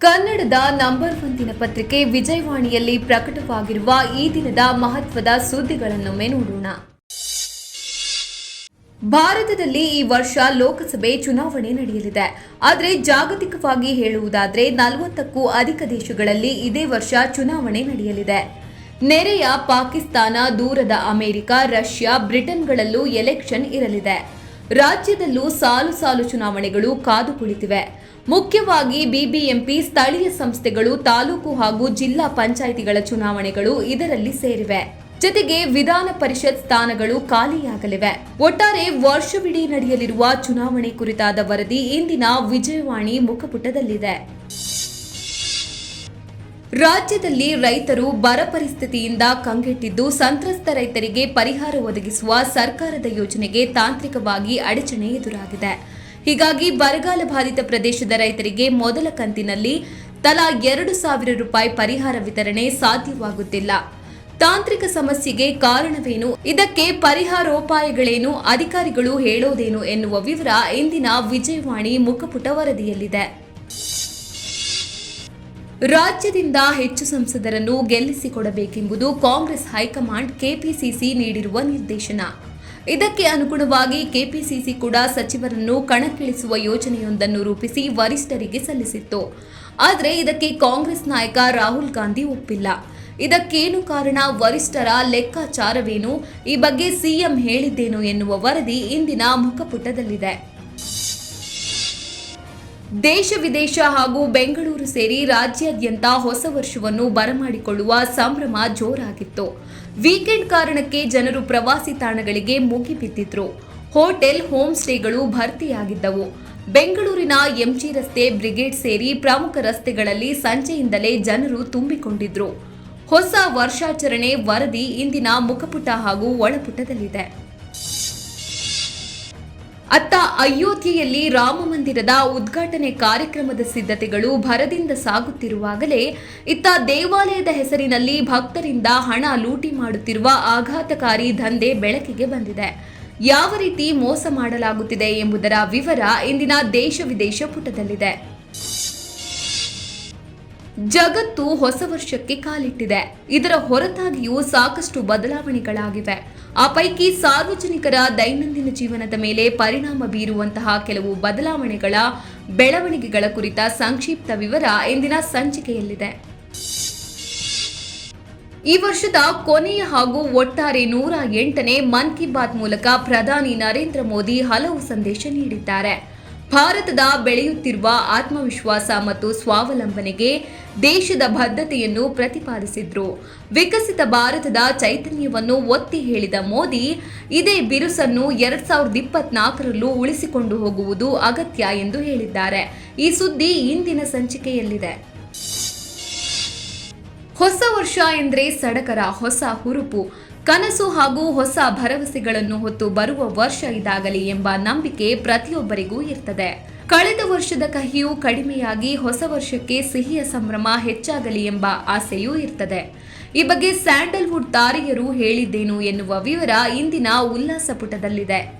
ಕನ್ನಡದ number one ದಿನಪತ್ರಿಕೆ ವಿಜಯವಾಣಿಯಲ್ಲಿ ಪ್ರಕಟವಾಗಿರುವ ಈ ದಿನದ ಮಹತ್ವದ ಸುದ್ದಿಗಳನ್ನೊಮ್ಮೆ ನೋಡೋಣ. ಭಾರತದಲ್ಲಿ ಈ ವರ್ಷ ಲೋಕಸಭೆ ಚುನಾವಣೆ ನಡೆಯಲಿದೆ. ಆದರೆ ಜಾಗತಿಕವಾಗಿ ಹೇಳುವುದಾದರೆ ನಲವತ್ತಕ್ಕೂ ಅಧಿಕ ದೇಶಗಳಲ್ಲಿ ಇದೇ ವರ್ಷ ಚುನಾವಣೆ ನಡೆಯಲಿದೆ. ನೆರೆಯ ಪಾಕಿಸ್ತಾನ, ದೂರದ ಅಮೆರಿಕ, ರಷ್ಯಾ, ಬ್ರಿಟನ್ಗಳಲ್ಲೂ ಎಲೆಕ್ಷನ್ ಇರಲಿದೆ. ರಾಜ್ಯದಲ್ಲೂ ಸಾಲು ಸಾಲು ಚುನಾವಣೆಗಳು ಕಾದು ಕುಳಿತಿವೆ. ಮುಖ್ಯವಾಗಿ ಬಿಬಿಎಂಪಿ, ಸ್ಥಳೀಯ ಸಂಸ್ಥೆಗಳು, ತಾಲೂಕು ಹಾಗೂ ಜಿಲ್ಲಾ ಪಂಚಾಯಿತಿಗಳ ಚುನಾವಣೆಗಳು ಇದರಲ್ಲಿ ಸೇರಿವೆ. ಜೊತೆಗೆ ವಿಧಾನ ಪರಿಷತ್ ಸ್ಥಾನಗಳು ಖಾಲಿಯಾಗಲಿವೆ. ಒಟ್ಟಾರೆ ವರ್ಷವಿಡೀ ನಡೆಯಲಿರುವ ಚುನಾವಣೆ ಕುರಿತಾದ ವರದಿ ಇಂದಿನ ವಿಜಯವಾಣಿ ಮುಖಪುಟದಲ್ಲಿದೆ. ರಾಜ್ಯದಲ್ಲಿ ರೈತರು ಬರ ಪರಿಸ್ಥಿತಿಯಿಂದ ಕಂಗೆಟ್ಟಿದ್ದು ಸಂತ್ರಸ್ತ ರೈತರಿಗೆ ಪರಿಹಾರ ಒದಗಿಸುವ ಸರ್ಕಾರದ ಯೋಜನೆಗೆ ತಾಂತ್ರಿಕವಾಗಿ ಅಡಚಣೆ ಎದುರಾಗಿದೆ. ಹೀಗಾಗಿ ಬರಗಾಲ ಬಾಧಿತ ಪ್ರದೇಶದ ರೈತರಿಗೆ ಮೊದಲ ಕಂತಿನಲ್ಲಿ ತಲಾ ಎರಡು ಸಾವಿರ ರೂಪಾಯಿ ಪರಿಹಾರ ವಿತರಣೆ ಸಾಧ್ಯವಾಗುತ್ತಿಲ್ಲ. ತಾಂತ್ರಿಕ ಸಮಸ್ಯೆಗೆ ಕಾರಣವೇನು? ಇದಕ್ಕೆ ಪರಿಹಾರೋಪಾಯಗಳೇನು? ಅಧಿಕಾರಿಗಳು ಹೇಳೋದೇನು ಎನ್ನುವ ವಿವರ ಇಂದಿನ ವಿಜಯವಾಣಿ ಮುಖಪುಟ ವರದಿಯಲ್ಲಿದೆ. ರಾಜ್ಯದಿಂದ ಹೆಚ್ಚು ಸಂಸದರನ್ನು ಗೆಲ್ಲಿಸಿಕೊಡಬೇಕೆಂಬುದು ಕಾಂಗ್ರೆಸ್ ಹೈಕಮಾಂಡ್ ಕೆಪಿಸಿಸಿ ನೀಡಿರುವ ನಿರ್ದೇಶನ. ಇದಕ್ಕೆ ಅನುಗುಣವಾಗಿ ಕೆಪಿಸಿಸಿ ಕೂಡ ಸಚಿವರನ್ನು ಕಣಕ್ಕಿಳಿಸುವ ಯೋಜನೆಯೊಂದನ್ನು ರೂಪಿಸಿ ವರಿಷ್ಠರಿಗೆ ಸಲ್ಲಿಸಿತ್ತು. ಆದರೆ ಇದಕ್ಕೆ ಕಾಂಗ್ರೆಸ್ ನಾಯಕ ರಾಹುಲ್ ಗಾಂಧಿ ಒಪ್ಪಿಲ್ಲ. ಇದಕ್ಕೇನು ಕಾರಣ? ವರಿಷ್ಠರ ಲೆಕ್ಕಾಚಾರವೇನು? ಈ ಬಗ್ಗೆ ಸಿಎಂ ಹೇಳಿದ್ದೇನು ಎನ್ನುವ ವರದಿ ಇಂದಿನ ಮುಖಪುಟದಲ್ಲಿದೆ. ದೇಶ, ವಿದೇಶ ಹಾಗೂ ಬೆಂಗಳೂರು ಸೇರಿ ರಾಜ್ಯಾದ್ಯಂತ ಹೊಸ ವರ್ಷವನ್ನು ಬರಮಾಡಿಕೊಳ್ಳುವ ಸಂಭ್ರಮ ಜೋರಾಗಿತ್ತು. ವೀಕೆಂಡ್ ಕಾರಣಕ್ಕೆ ಜನರು ಪ್ರವಾಸಿ ತಾಣಗಳಿಗೆ ಮುಗಿಬಿದ್ದಿದ್ರು. Hotel, home ಸ್ಟೇಗಳು ಭರ್ತಿಯಾಗಿದ್ದವು. ಬೆಂಗಳೂರಿನ ಎಂಜಿ ರಸ್ತೆ, ಬ್ರಿಗೇಡ್ ಸೇರಿ ಪ್ರಮುಖ ರಸ್ತೆಗಳಲ್ಲಿ ಸಂಜೆಯಿಂದಲೇ ಜನರು ತುಂಬಿಕೊಂಡಿದ್ರು. ಹೊಸ ವರ್ಷಾಚರಣೆ ವರದಿ ಇಂದಿನ ಮುಖಪುಟ ಹಾಗೂ ಒಳಪುಟದಲ್ಲಿದೆ. ಅತ್ತ ಅಯೋಧ್ಯೆಯಲ್ಲಿ ರಾಮ ಮಂದಿರದ ಉದ್ಘಾಟನೆ ಕಾರ್ಯಕ್ರಮದ ಸಿದ್ಧತೆಗಳು ಭರದಿಂದ ಸಾಗುತ್ತಿರುವಾಗಲೇ ಇತ್ತ ದೇವಾಲಯದ ಹೆಸರಿನಲ್ಲಿ ಭಕ್ತರಿಂದ ಹಣ ಲೂಟಿ ಮಾಡುತ್ತಿರುವ ಆಘಾತಕಾರಿ ದಂಧೆ ಬೆಳಕಿಗೆ ಬಂದಿದೆ. ಯಾವ ರೀತಿ ಮೋಸ ಮಾಡಲಾಗುತ್ತಿದೆ ಎಂಬುದರ ವಿವರ ಇಂದಿನ ದೇಶ ವಿದೇಶ ಪುಟದಲ್ಲಿದೆ. ಜಗತ್ತು ಹೊಸ ವರ್ಷಕ್ಕೆ ಕಾಲಿಟ್ಟಿದೆ. ಇದರ ಹೊರತಾಗಿಯೂ ಸಾಕಷ್ಟು ಬದಲಾವಣೆಗಳಾಗಿವೆ. ಆ ಪೈಕಿ ಸಾರ್ವಜನಿಕರ ದೈನಂದಿನ ಜೀವನದ ಮೇಲೆ ಪರಿಣಾಮ ಬೀರುವಂತಹ ಕೆಲವು ಬದಲಾವಣೆಗಳ ಬೆಳವಣಿಗೆಗಳ ಕುರಿತ ಸಂಕ್ಷಿಪ್ತ ವಿವರ ಇಂದಿನ ಸಂಚಿಕೆಯಲ್ಲಿದೆ. ಈ ವರ್ಷದ ಕೊನೆಯ ಹಾಗೂ ಒಟ್ಟಾರೆ ನೂರ ಎಂಟನೇ ಮನ್ ಕಿ ಬಾತ್ ಮೂಲಕ ಪ್ರಧಾನಿ ನರೇಂದ್ರ ಮೋದಿ ಹಲವು ಸಂದೇಶ ನೀಡಿದ್ದಾರೆ. ಭಾರತದ ಬೆಳೆಯುತ್ತಿರುವ ಆತ್ಮವಿಶ್ವಾಸ ಮತ್ತು ಸ್ವಾವಲಂಬನೆಗೆ ದೇಶದ ಬದ್ಧತೆಯನ್ನು ಪ್ರತಿಪಾದಿಸಿದ್ರು. ವಿಕಸಿತ ಭಾರತದ ಚೈತನ್ಯವನ್ನು ಒತ್ತಿ ಹೇಳಿದ ಮೋದಿ, ಇದೇ ಬಿರುಸನ್ನು ಎರಡ್ ಸಾವಿರದ ಇಪ್ಪತ್ನಾಲ್ಕರಲ್ಲೂ ಉಳಿಸಿಕೊಂಡು ಹೋಗುವುದು ಅಗತ್ಯ ಎಂದು ಹೇಳಿದ್ದಾರೆ. ಈ ಸುದ್ದಿ ಇಂದಿನ ಸಂಚಿಕೆಯಲ್ಲಿದೆ. ಹೊಸ ವರ್ಷ ಎಂದರೆ ಸಡಕರ ಹೊಸ ಹುರುಪು. ಕನಸು ಹಾಗೂ ಹೊಸ ಭರವಸೆಗಳನ್ನು ಹೊತ್ತು ಬರುವ ವರ್ಷ ಇದಾಗಲಿ ಎಂಬ ನಂಬಿಕೆ ಪ್ರತಿಯೊಬ್ಬರಿಗೂ ಇರ್ತದೆ. ಕಳೆದ ವರ್ಷದ ಕಹಿಯು ಕಡಿಮೆಯಾಗಿ ಹೊಸ ವರ್ಷಕ್ಕೆ ಸಿಹಿಯ ಸಂಭ್ರಮ ಹೆಚ್ಚಾಗಲಿ ಎಂಬ ಆಸೆಯೂ ಇರ್ತದೆ. ಈ ಬಗ್ಗೆ ಸ್ಯಾಂಡಲ್ವುಡ್ ತಾರೆಯರು ಹೇಳಿದ್ದೇನು ಎನ್ನುವ ವಿವರ ಇಂದಿನ ಉಲ್ಲಾಸ ಪುಟದಲ್ಲಿದೆ